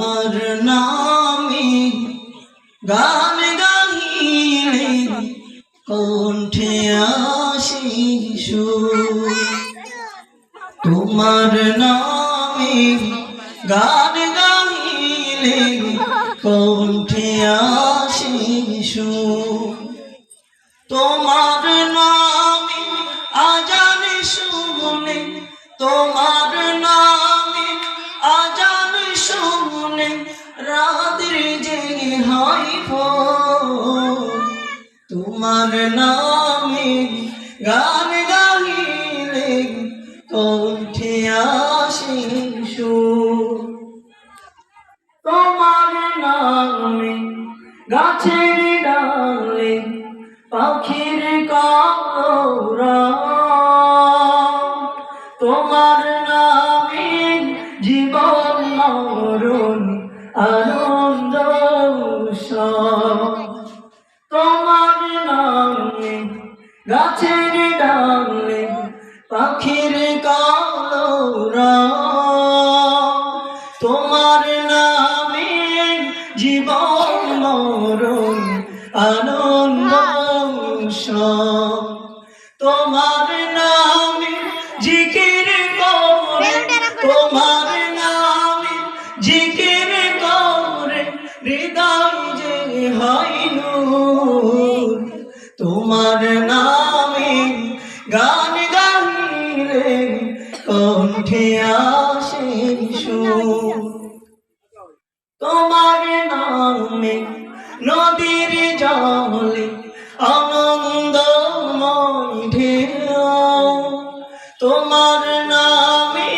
তোমার নামে গান গাহিলে কণ্ঠে আসি তোমার নামে গান গাহিলে কণ্ঠে আসি তোমার নামে আজানে শুনে তোমার তোমার নামে গান গাহিলে কণ্ঠে আসে তোমার নামে গাছের ডালে পাখির কামরা তোমার নামে জীবন মরণ আনন্দ গাছের ডালে পাখির কামরা তোমার নামে জীবন মরণ আনন্দ। তোমার নামে জিকির করে, তোমার নামে জিকির করে, হৃদয় যে হয়। তোমার নামে গান গাইলে কণ্ঠে আসে তোমার নামে নদীর জলে আনন্দ তোমার নামে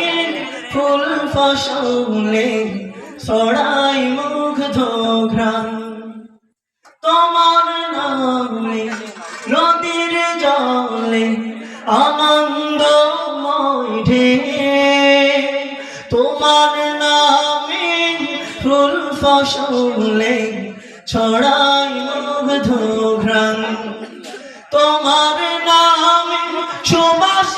ফুল ফসলে ছড়াই মুগ্ধ ঘ্রাণ। তোমার নামে আনন্দময় ঢেউ তোমার নামে ফুল ফসলে ছড়াই মুগ্ধ ঘ্রাণ তোমার নামে সুবাস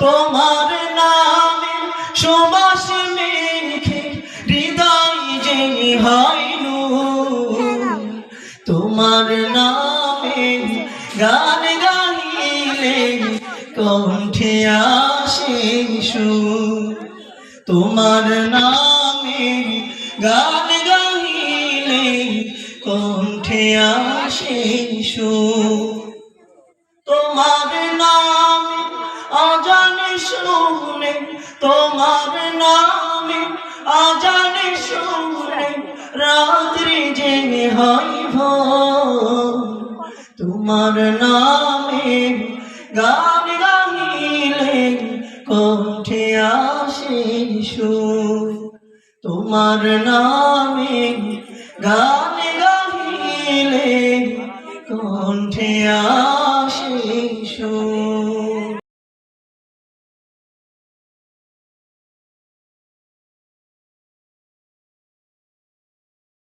তোমার নামে সুবাস মেঘে, হৃদয় যে হয় তোমার নামে গান গাইলে কণ্ঠে আসে সুর। তোমার নামে গান গাইলে কণ্ঠে আসে সুর। তোমার নামে আজানে শুনে, তোমার নামে আজানে শুনে রাত্রি জেনে হয় তোমার নামে গান গাইলেন কণ্ঠে আসে সুর। তোমার নামে গান গাইলেন কণ্ঠে